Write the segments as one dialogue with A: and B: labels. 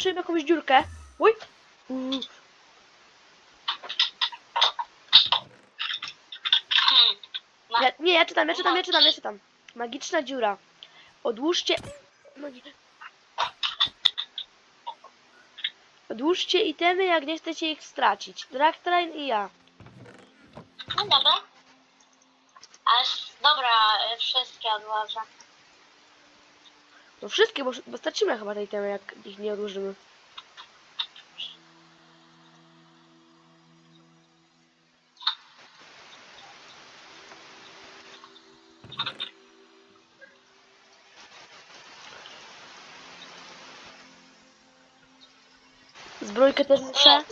A: zobaczymy jakąś dziurkę. Uj! Uuu.
B: Hmm.
A: Ja, nie, ja czytam, ja czytam, ja czytam, ja czytam. Magiczna dziura. Odłóżcie... Magi- Odłóżcie itemy, jak nie chcecie ich stracić. Dragtrain i ja.
B: No dobra. S- dobra, y, wszystkie odłożę.
A: No wszystkie, bo, bo stracimy chyba te itemy, jak ich nie odłożymy. Zbrojkę też muszę.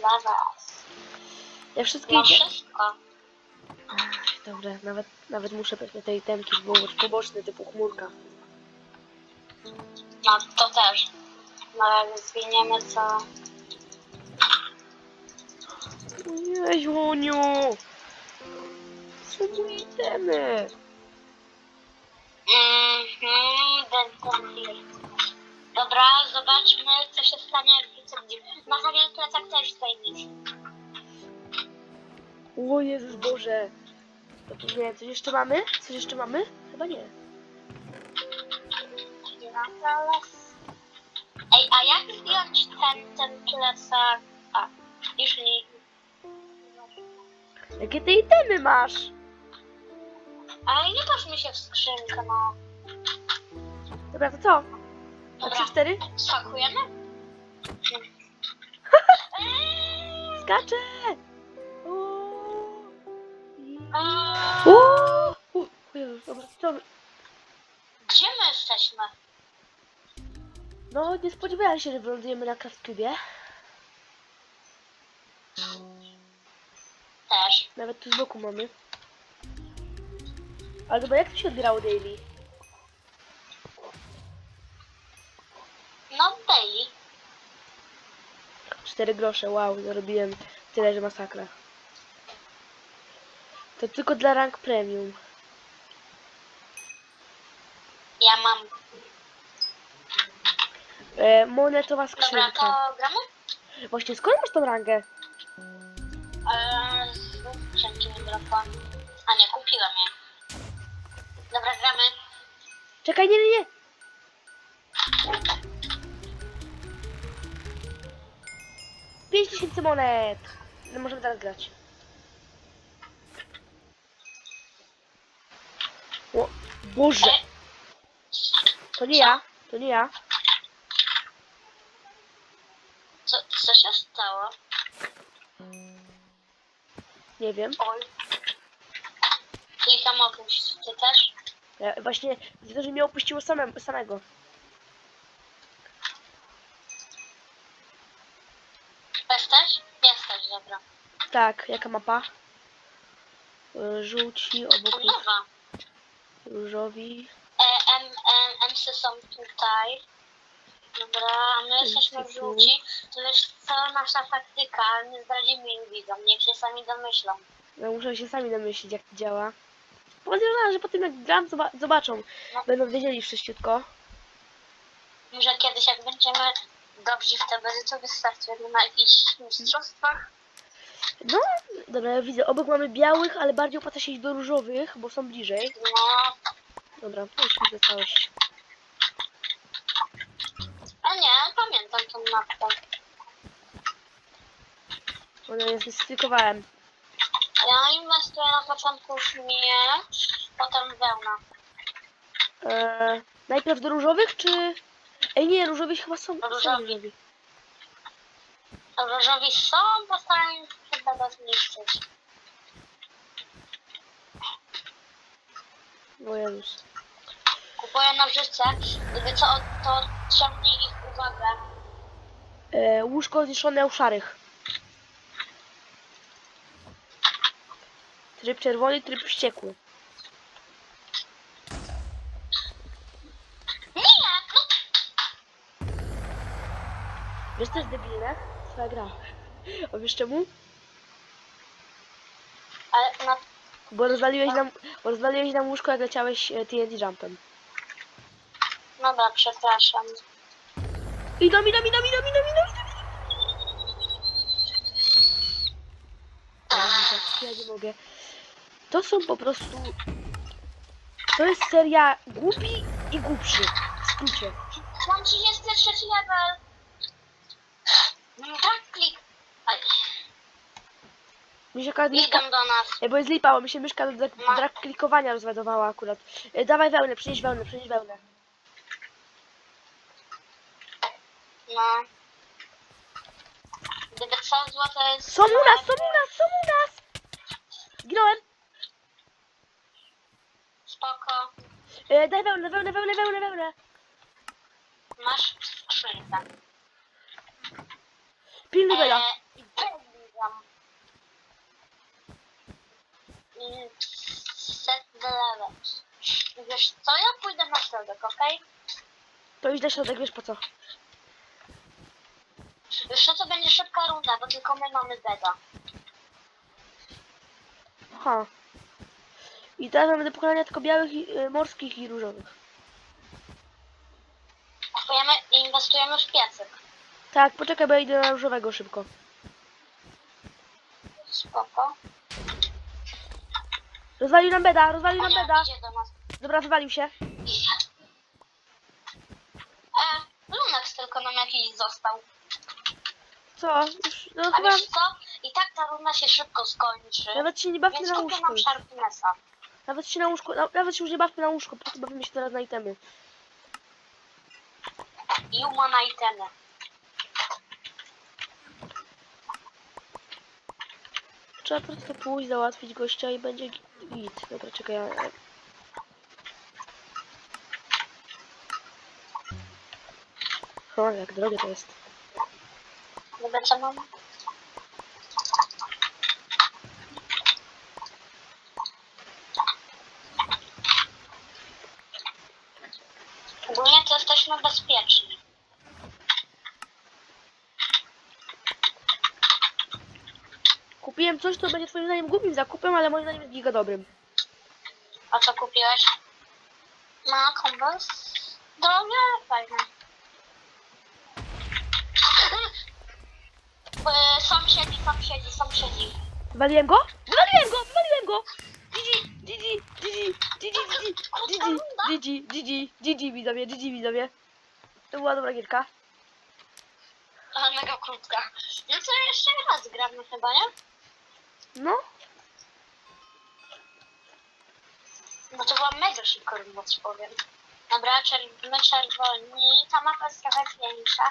A: Ja wszystkie
B: No.
A: Ach, Dobra, nawet, nawet muszę pewnie te itemki pobo- poboczne typu chmurka.
B: No to też. No jak zwiniemy to...
A: Jeziuniu! Co tu itemy?
B: Mhm. Dobra, zobaczmy co się stanie jak wrócę. Materiał plecak też tej misji.
A: O Jezus Boże! Nie, coś jeszcze mamy? Coś jeszcze mamy? Chyba nie.
B: Ej, a jak zdjąć ten, ten plecak? A, nie...
A: Jakie ty itemy masz?
B: Ale nie patrzmy się w skrzynkę, no.
A: Dobra, to co? Na
B: Dobra.
A: 3-4?
B: Skakujemy?
A: Skaczę!
B: Eee,
A: O! O Jezus, dobra, co? my-
B: Gdzie my jesteśmy?
A: No, nie spodziewałem się, że wylądujemy na Craftcube.
B: Też.
A: Nawet tu z boku mamy. Ale dobra, jak to się odbierało daily?
B: No, daily.
A: 4 grosze, wow, zarobiłem tyle, że masakra. To tylko dla rank premium.
B: Ja mam.
A: E, monetowa
B: Dobra,
A: skrzynka.
B: to gramy?
A: Właśnie, skąd masz tą rangę?
B: Eee, z skrzynki mi dropła. A nie, kupiłem je. Dobra, gramy.
A: Czekaj, nie, nie, nie! Pięć tysięcy monet! No możemy teraz grać. O, Boże! To nie ja, to nie ja.
B: Co, się stało?
A: Nie wiem.
B: Oj. Klikam opuść. Ty też?
A: Ja właśnie widzę, że mnie opuściło samem, samego.
B: Jesteś? Jesteś, dobra.
A: Tak, jaka mapa? Y, Żółci, obok nich
B: Nowa.
A: różowi.
B: E, M, M, MC są tutaj. Dobra, a my jesteśmy w żółci. To jest cała nasza taktyka, ale nie zdradzimy im widzom. Niech się sami domyślą.
A: No muszę się sami domyślić, jak to działa. Podejrzewam, że po tym jak gram, zoba zobaczą. Będą wiedzieli wszyściutko.
B: Może kiedyś jak będziemy dobrzy w TBZ, to wystartujemy na jakichś mistrzostwach.
A: No, dobra, ja widzę. Obok mamy białych, ale bardziej opłaca się iść do różowych, bo są bliżej.
B: No,
A: Dobra, to już widzę całość.
B: A nie, pamiętam tą mapę.
A: Ona ja zdyskrytykowałem.
B: Ja inwestuję na początku w miecz, potem wełna.
A: Eee, najpierw do różowych, czy... Ej, nie, różowi chyba są... są
B: Różowi.
A: różowi.
B: Różowi są, postaram się chyba go zniszczyć.
A: O Jezus.
B: Kupuję na życie, gdyby co, to odciągnie ich uwagę.
A: Eee, łóżko zniszczone u szarych. Tryb czerwony, tryb wściekły.
B: Nie, no
A: Wiesz, co jest debilne? Twoja gra. A wiesz czemu?
B: ale no,
A: Bo rozwaliłeś nam, bo rozwaliłeś nam łóżko, jak leciałeś e, TNT jumpem.
B: dobra, przepraszam.
A: Idą, idą, idą, idą, idą, idą, idą. Ja nie mogę. To są po prostu... To jest seria głupi i głupszy. W skrócie.
B: Mam 33 level. Tak, klik. Aj,
A: Mi się myszka...
B: idą do nas.
A: Bo jest lipa, bo mi się myszka do drak klikowania rozładowała akurat. E, Dawaj wełnę, przynieś wełnę, przynieś wełnę.
B: No. Gdyby co, złoto jest...
A: Są u nas, są u nas, są u nas! Zginąłem.
B: Spoko.
A: E, Daj wełnę, wełnę, wełnę, wełnę, wełnę.
B: Masz skrzynkę.
A: Pilny bela.
B: Eee, Bellingham. Mm, Set the level. Wiesz co, ja pójdę na środek, okej?
A: To idź na środek, wiesz po co.
B: Co, to będzie szybka runda, bo tylko my mamy beda.
A: Aha. I teraz mamy do pokonania tylko białych, i, e, morskich i różowych.
B: Kupujemy i inwestujemy w piecyk.
A: Tak, poczekaj, bo ja idę na różowego szybko.
B: Spoko.
A: Rozwalił nam beda, rozwalił nam beda.
B: idzie do nas.
A: Dobra, zwalił się.
B: E, Lunex tylko nam jakiś został.
A: Co? Już, no
B: A
A: chyba...
B: wiesz co? I tak ta runda się szybko skończy.
A: Nawet się nie bawmy
B: Więc
A: na
B: kupię
A: łóżku.
B: nam Sharpnessa.
A: Nawet się na łóżku, na, nawet się już nie bawmy na łóżku, po prostu bawimy się teraz na itemy.
B: I uma na itemy.
A: Trzeba po prostu pójść, załatwić gościa i będzie gi- git. Dobra, czekaj, ja... O, jak drogie to jest.
B: Gdyby co mam? Ogólnie to jesteśmy bezpieczni.
A: Kupiłem coś, co będzie twoim zdaniem głupim zakupem, ale moim zdaniem jest giga dobrym.
B: A co kupiłeś? No, kombos. Drogie, fajne. E, Sąsiedzi, sąsiedzi, sąsiedzi.
A: Waliłem go? Waliłem go! Waliłem go! GG, GG, GG, GG, GG, GG, GG, widzowie, GG, widzowie. To była dobra gierka.
B: Ale mega krótka. No to jeszcze raz gramy chyba, nie?
A: No,
B: No to była mega szybka runda, ci powiem. Dobra, czer- my czerwoni, ta mapa jest trochę większa.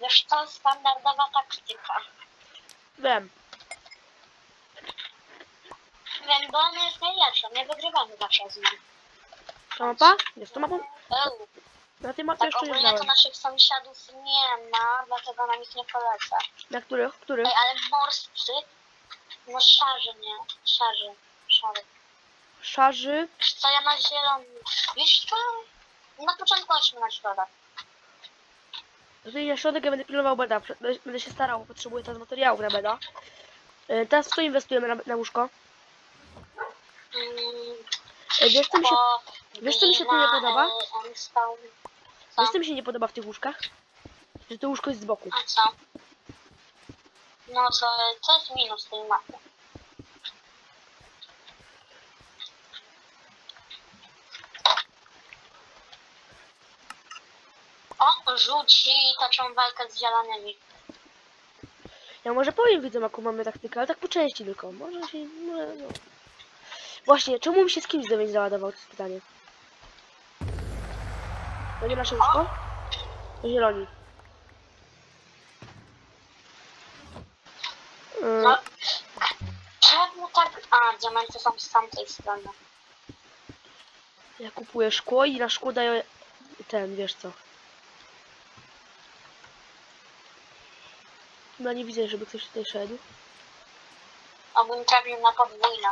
B: Wiesz to standardowa taktyka.
A: Wiem.
B: Wiem, bo ona jest najlepsza, nie wygrywamy zawsze z nim.
A: Ta mapa? Jest to mapą?
B: Eł,
A: Na tej mapie
B: tak
A: jeszcze nie
B: ogólnie to
A: znałem.
B: naszych sąsiadów nie ma, dlatego nam ich nie polecę.
A: Na których? Których?
B: Ej, ale morscy, no szarzy, nie? Szarzy, szary.
A: Szarzy.
B: Wiesz co, ja na zielony. Wiesz co? Na początku chodźmy na środek.
A: Tutaj na środek ja będę pilnował beda. Będę się starał, potrzebuję teraz materiałów na beda. E, Teraz w co inwestujemy na, na łóżko? E, Wiesz co mi się, wiesz, co mi się tu nie podoba? wiesz, co mi się nie podoba w tych łóżkach? Że to łóżko jest z boku.
B: A co? No co, co jest minus tej mapy? O, rzuci toczą walkę z zielonymi.
A: Ja może powiem widzom jaką mamy taktykę, ale tak po części tylko. Może się, może no. Właśnie, czemu mi się z kimś zdobędzie załadował, to jest pytanie. Będzie nasze łóżko? To zieloni. Yy,
B: No. Czemu tak? A, diamenty są z tamtej strony.
A: ja kupuję szkło i na szkło daję ten, wiesz co. Chyba nie widzę, żeby ktoś tutaj szedł.
B: Obym trafił na podwójne.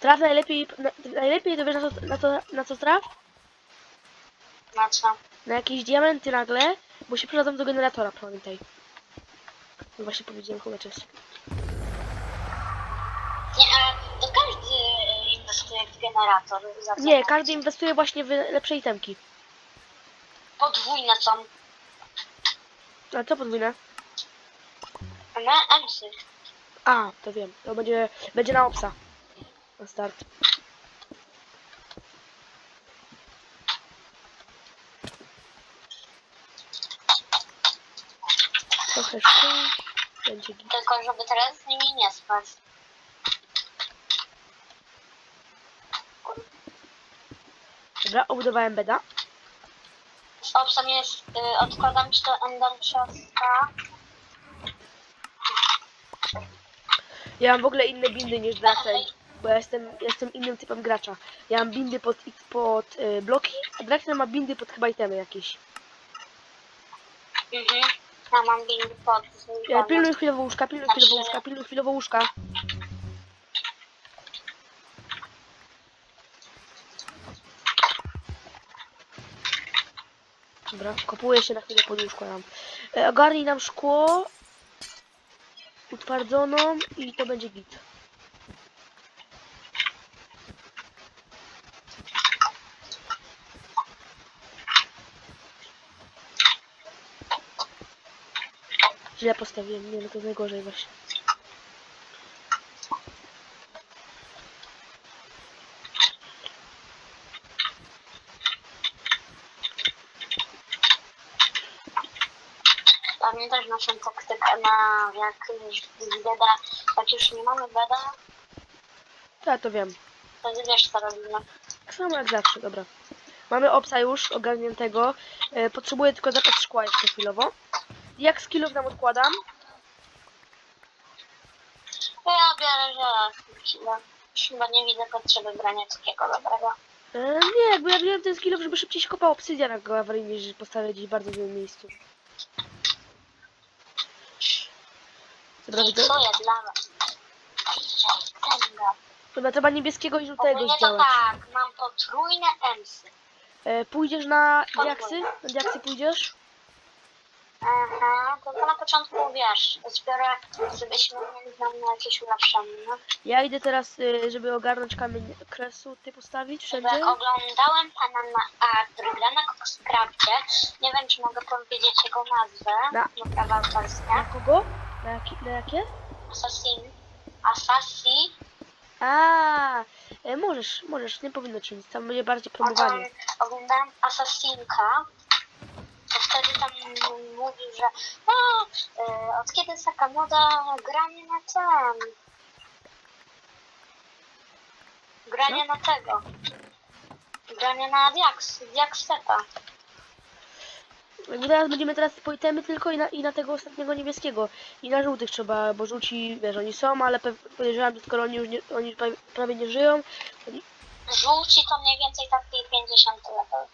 A: Traf najlepiej, na, najlepiej to wiesz na co, na, co, na co traf?
B: Na co?
A: Na jakieś diamenty nagle, bo się przydadzą do generatora, pamiętaj. No właśnie powiedziałem chyba czas.
B: Nie, ale to każdy inwestuje w generator. Za co?
A: Nie, każdy inwestuje właśnie w lepsze itemki.
B: Podwójne są.
A: A co podwójne?
B: Na emsy.
A: A, to wiem. To będzie, będzie na obsa. Na start. Trochę szkół. Będzie git.
B: Tylko żeby teraz z nimi nie spać.
A: Dobra, obudowałem beda.
B: Z obsem jest, y, odkładam ci to Ender Chesta.
A: Ja mam w ogóle inne bindy niż Draken, bo ja jestem, jestem innym typem gracza. Ja mam bindy pod, pod y, bloki, a Draken ma bindy pod chyba itemy jakieś.
B: Mhm. Ja mam bindy pod
A: Ja pilnuj chwilowo łóżka, pilnuj chwilowo łóżka, pilnuj chwilowo łóżka. Dobra, kopuję się na chwilę pod łóżko nam. E, ogarnij nam szkło utwardzoną i to będzie git. Źle postawiłem, nie no to najgorzej właśnie.
B: Pamiętasz naszą taktykę na jak beda, jak już nie mamy beda,
A: Ja to wiem.
B: to ty wiesz co robimy.
A: Tak samo jak zawsze, dobra. Mamy obsa już ogarniętego. E, potrzebuję tylko zapas szkła jeszcze chwilowo. Jak skillów nam odkładam?
B: Ja biorę żelazny. Chyba nie widzę potrzeby brania takiego dobrego.
A: E, nie, bo ja wziąłem ten skillów, żeby szybciej się kopał obsydian, jak go awaryjnie postawię gdzieś w bardzo złym miejscu. Widzę.
B: Co dla was? Tego.
A: Dobra, trzeba niebieskiego i żółtego
B: Ogólnie to
A: zdziałać.
B: tak, mam potrójne emsy.
A: E, pójdziesz na diaksy? Na diaksy pójdziesz?
B: Aha, to, to na początku wiesz, zbiorę, żebyśmy mieli tam na jakieś ulepszenie. No.
A: Ja idę teraz, y, żeby ogarnąć kamień kresu, ty postawić wszędzie.
B: Oglądałem pana na Adryga na Coxcrafcie, nie wiem czy mogę powiedzieć jego nazwę,
A: Na-
B: bo prawa
A: Na
B: autorskie,
A: kogo? Na, jaki, na jakie?
B: Assassin, Assassin,
A: A, e, możesz, możesz, nie powinno ci nic, tam będzie bardziej promowanie.
B: oglądałem Assassinka, to wtedy tam mówił, że a, y, od kiedy jest taka moda granie na ten, granie na tego, granie na Diax, Diaxeta.
A: Jakby teraz będziemy teraz po itemy tylko i na, i na tego ostatniego niebieskiego. I na żółtych trzeba, bo żółci, wiesz, oni są, ale podejrzewam, że skoro oni już nie, oni już prawie, prawie nie żyją, to nie,
B: Żółci to mniej więcej taki 50 level.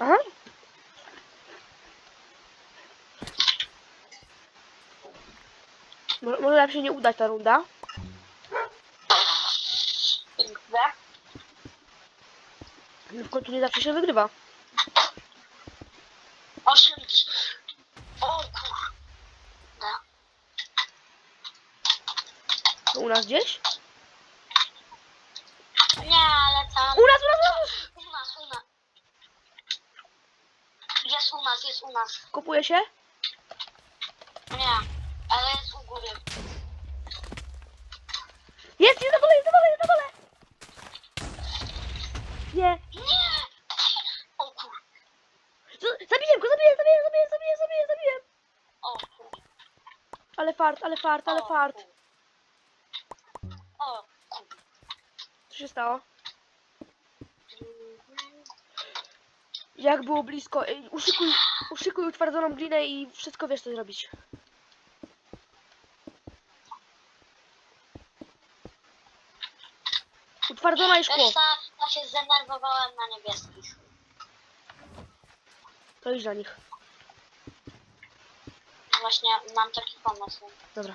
A: Aha. Może, może nam się nie udać ta runda.
B: XD.
A: No W końcu nie zawsze się wygrywa.
B: 8. O kurde.
A: To u nas gdzieś?
B: Nie, ale tam.
A: U nas, u nas, u nas!
B: U nas, u nas. Jest u nas, jest u nas.
A: Kupuje się?
B: Nie, ale jest u góry.
A: Jest, jest na dole, jest na dole, jest na dole! Nie.
B: Nie! O kurde.
A: Z- Zabiję go, zabiję, zabiję, zabiję, zabiję, zabiję, zabiję.
B: O kurde.
A: Ale fart, ale fart, ale fart.
B: O.
A: Co się stało? Jak było blisko. Ej, Uszykuj, uszykuj utwardzoną glinę i wszystko wiesz co zrobić. Utwardzona i szkło.
B: Co, ja się zdenerwowałem na niebieskich.
A: To idź na nich.
B: Właśnie mam taki pomysł.
A: Dobra.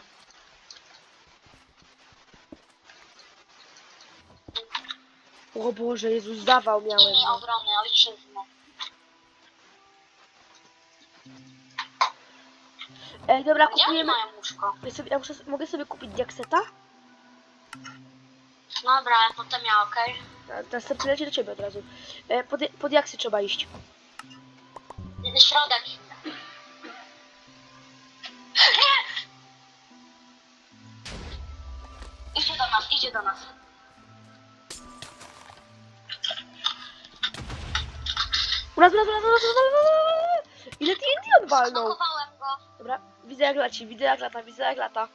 A: O Boże, Jezus, zawał miałem.
B: Linii
A: no.
B: obrony ojczyzny.
A: Ej, dobra,
B: Gdzie oni
A: kupujemy.
B: mają łóżko?
A: Ja sobie, ja muszę, mogę sobie kupić diakseta?
B: Dobra, ale potem ja, okej?
A: A Następny leci do ciebie od razu. E, po, di- po diaksy trzeba iść.
B: Środek. Idzie do nas. Nas,
A: u nas, u nas. Ile TNT odwalnął?
B: Skokowałem go.
A: Dobra, widzę jak leci, widzę jak lata, widzę jak lata.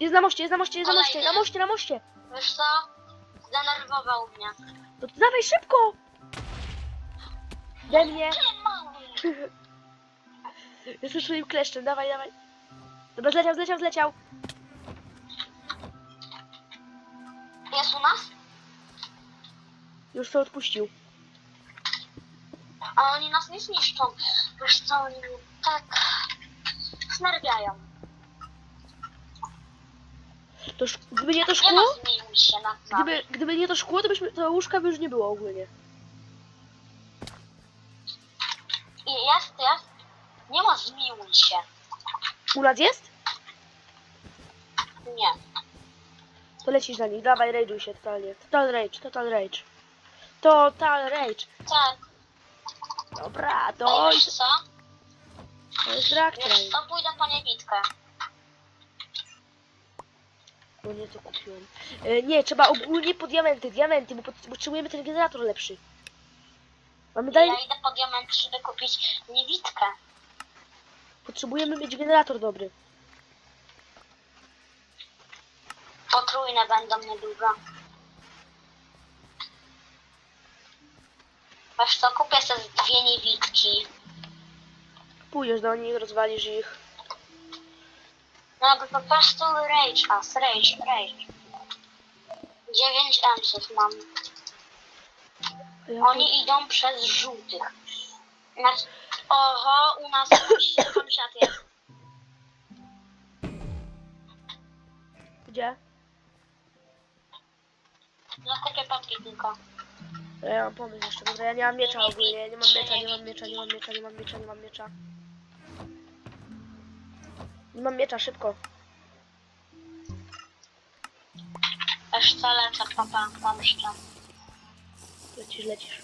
A: Jest na moście, jest na moście, jest na moście, na moście, na moście.
B: Wiesz co? Zdenerwował mnie.
A: No to dawaj szybko! Daj mnie. Jestem swoim kleszczem, dawaj, dawaj. Dobra, zleciał, zleciał, zleciał.
B: Jest u nas?
A: Już to odpuścił.
B: A oni nas nie zniszczą. Wiesz co, oni tak znerwiają.
A: To sz... Gdyby nie to
B: Nie
A: szkło,
B: się nami.
A: gdyby, gdyby nie to szkło, to byśmy, to łóżka by już nie było ogólnie.
B: Jest, jest. Nie ma zmiłuj się.
A: U nas jest?
B: Nie.
A: To lecisz na nich, dawaj, rage'uj się totalnie. Total rage, total rage. Total rage.
B: Tak.
A: Dobra,
B: To
A: to,
B: wiesz co?
A: to jest reakcja.
B: Wiesz co? Pójdę po niewidkę.
A: Bo nie to kupiłem. E, nie, trzeba ogólnie po diamenty, diamenty, bo pot- potrzebujemy ten generator lepszy. Mamy dalej,
B: Ja idę po diament, żeby kupić niewidkę.
A: potrzebujemy mieć generator dobry.
B: Potrójne będą niedługo. Wiesz co? Kupię sobie dwie niewidki.
A: Pójdziesz do nich, rozwalisz ich.
B: No bo po prostu rage us, rage, rage. 9 emsów mam.
A: Ja
B: Oni idą przez żółtych. Znaczy, oho, u nas sąsiad jest.
A: Gdzie?
B: No takie patki tylko.
A: Ja mam pomysł jeszcze, dobra, ja nie mam miecza ogólnie, ja nie mam miecza, nie mam miecza, nie mam miecza, nie mam miecza, nie mam miecza. Nie mam miecza, szybko.
B: Aż co lecę po tam jeszcze.
A: Lecisz, lecisz.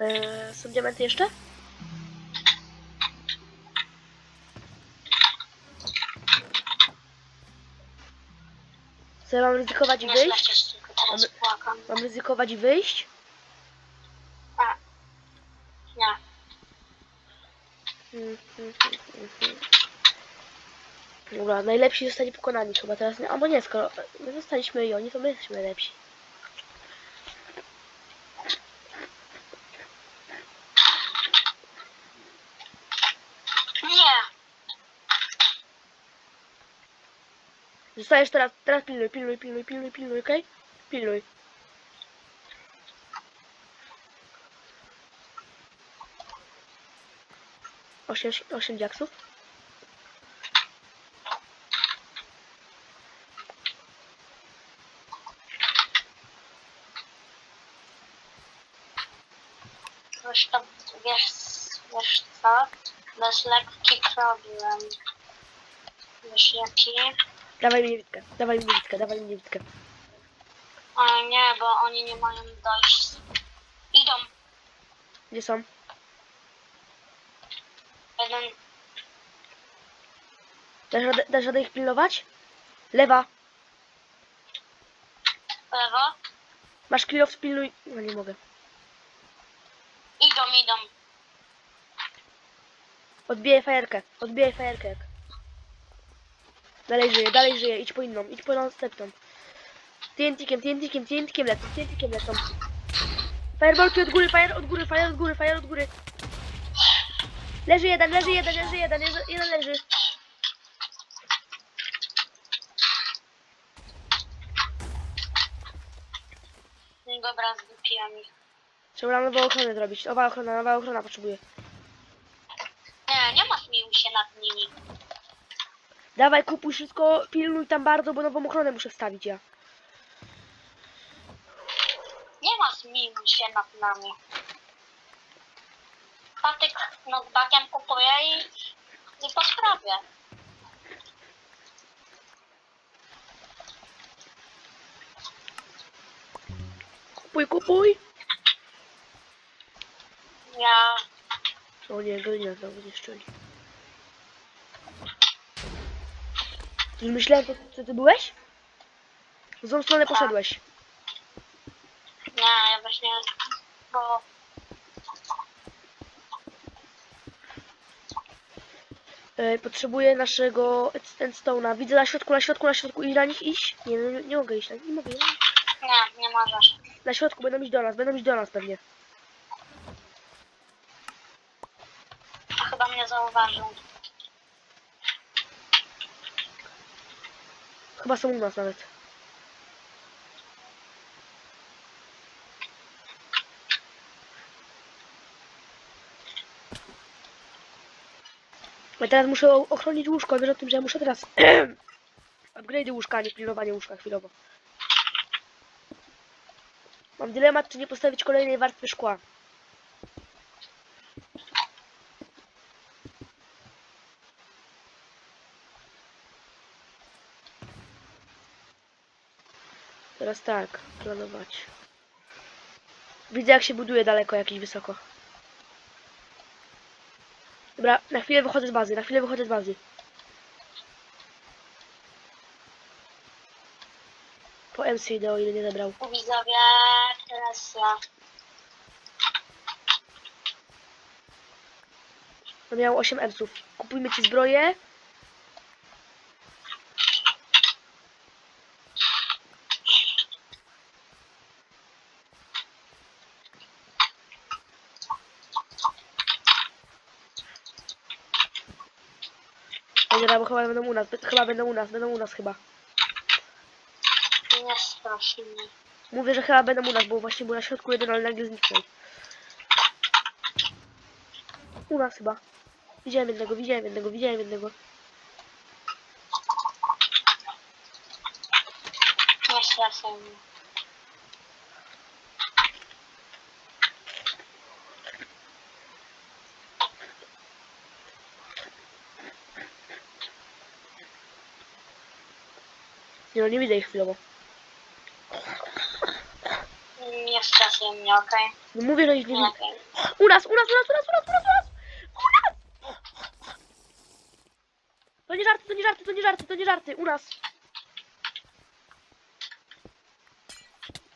A: Eee, są diamenty jeszcze? Co ja mam ryzykować i
B: Nie
A: wyjść?
B: tylko teraz
A: Mamy-
B: płakam.
A: Mam ryzykować i wyjść?
B: A. Nie.
A: Mm, mm, mm, mm. Dobra, najlepsi zostali pokonani chyba teraz. Nie, albo nie, skoro my zostaliśmy i oni, to my jesteśmy lepsi.
B: Nie!
A: Zostajesz teraz, teraz pilnuj, pilnuj, pilnuj, pilnuj, pilnuj, okej? Pilnuj. Osiem, osiem diaksów.
B: Wiesz, to, wiesz, wiesz co? Bez lekki problem. Wiesz jaki?
A: Dawaj mi niewidkę, dawaj mi niewidkę, dawaj mi niewidkę.
B: A nie, bo oni nie mają dojść. Idą.
A: Gdzie są?
B: Jeden
A: Dasz radę, dasz radę ich pilnować? Lewa.
B: lewo.
A: Masz kill off, pilnuj. No nie mogę.
B: Idą, idą.
A: Odbijaj fajerkę, odbijaj fajerkę jak. Dalej żyje, dalej żyje, idź po inną, idź po następną. TNT-kiem, TNT-kiem, TNT-kiem lecą, TNT-kiem lecą. Fireballki od góry, fire od góry, fire od góry, fire od góry. Leży jeden, leży jeden, leży jeden, leży- jeden leży.
B: Dobra, zgubiłam ich.
A: Trzeba nową ochronę zrobić, nowa ochrona, nowa ochrona potrzebuje.
B: Nie, nie ma zmiłuj się nad nimi.
A: Dawaj, kupuj wszystko, pilnuj tam bardzo, bo nową ochronę muszę wstawić ja.
B: Nie ma zmiłuj się nad nami. Patyk knockbackiem kupuję i, i po sprawie.
A: Kupuj, kupuj.
B: Ja
A: O nie, grynia znowu zniszczyli. Myślałem, co, co ty byłeś? W złą stronę poszedłeś.
B: Nie, ja właśnie, bo
A: E, potrzebuję naszego endstone'a. Widzę na środku, na środku, na środku i na nich iść? Nie, nie, nie mogę iść, na nie mogę. Nie.
B: nie, nie możesz.
A: Na środku będą iść do nas, będą iść do nas pewnie.
B: A chyba mnie zauważył.
A: Chyba są u nas nawet. Ja teraz muszę ochronić łóżko, wiesz o tym, że ja muszę teraz upgrade'y łóżka, a nie pilnowanie łóżka chwilowo. Mam dylemat, czy nie postawić kolejnej warstwy szkła. Teraz tak, planować. Widzę jak się buduje daleko, jakiś wysoko. Dobra, na chwilę wychodzę z bazy, na chwilę wychodzę z bazy. Po MC idę, o ile nie zabrał.
B: Widzowie, teraz ja.
A: No miał 8 erców. Kupujmy ci zbroję. Chyba będą u nas, chyba będą u nas, będą u nas chyba.
B: Nie strasz mnie.
A: Mówię, że chyba będą u nas, bo właśnie był na środku jeden, ale nagle zniknął. U nas chyba. Widziałem jednego, widziałem jednego, widziałem jednego.
B: Nie strasz mnie.
A: Nie no, nie widzę ich chwilowo.
B: Nie strasz mnie, okej?
A: No mówię, że ich nie widzę. U nas, u nas, u nas, u nas, u nas, u nas, u nas! U nas! To nie żarty, to nie żarty, to nie żarty, to nie żarty, u nas.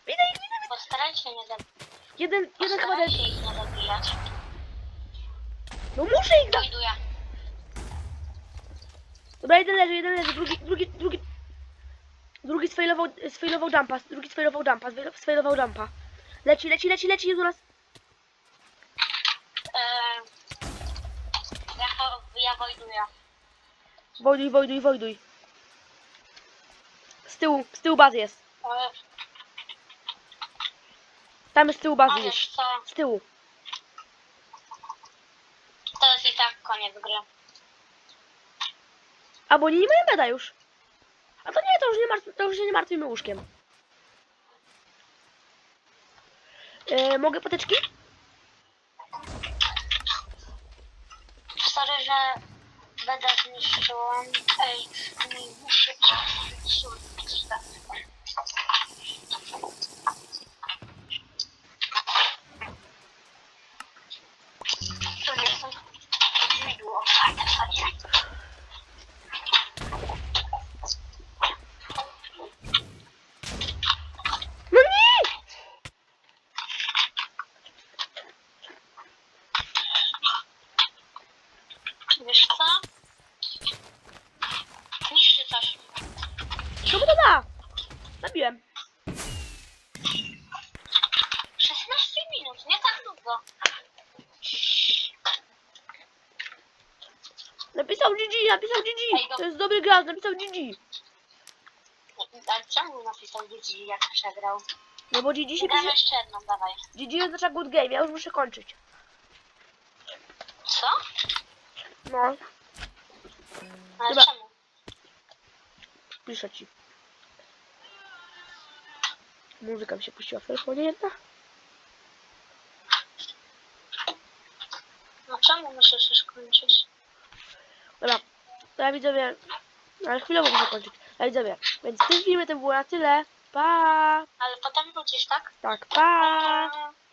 A: Widzę ich, widzę, widzę.
B: Postaraj się nie zabijać.
A: Jeden, jeden chyba
B: Postaraj
A: dead.
B: się ich nie zabijać.
A: No muszę ich.
B: Dojduję.
A: Dobra, jeden leży, jeden leży, drugi, drugi, drugi... Drugi sfailował, sfailował jumpa, drugi sfailował jumpa, sfailował jumpa. Leci, leci, leci, leci, jest u nas.
B: Eee, ja, ja wojduję.
A: Wojduj, wojduj, wojduj. Z tyłu, z tyłu bazy jest.
B: Ale,
A: Tam jest z tyłu bazy już.
B: wiesz co,
A: Z tyłu.
B: to jest i tak koniec gry.
A: A bo oni nie mają beda już. A to nie, to już nie, to już się nie martwimy łóżkiem. E, mogę poteczki?
B: Sorry, że będę zniszczyłem. Ej, nie muszę Tu nie są. Nie było otwarte, fajnie.
A: No nie!
B: Wiesz co? Niszczy coś.
A: Co mu to da? Zabiłem.
B: 16 minut, nie tak długo.
A: Napisał GG, napisał GG. To jest dobry gracz, napisał GG.
B: A czemu napisał GG jak przegrał?
A: No bo GG się
B: Damy
A: pisze...
B: jeszcze jedną, dawaj.
A: GG oznacza good game, ja już muszę kończyć.
B: Co?
A: No,
B: Ale
A: Dobra.
B: czemu?
A: piszę ci. Muzyka mi się puściła w telefonie jedna.
B: No czemu musisz już kończyć?
A: Dobra, to ja widzowie, ale chwilowo muszę kończyć. Ja widzowie, więc w tym filmie to było na tyle. Pa!
B: Ale potem wrócisz, tak?
A: Tak, pa!
B: Pa.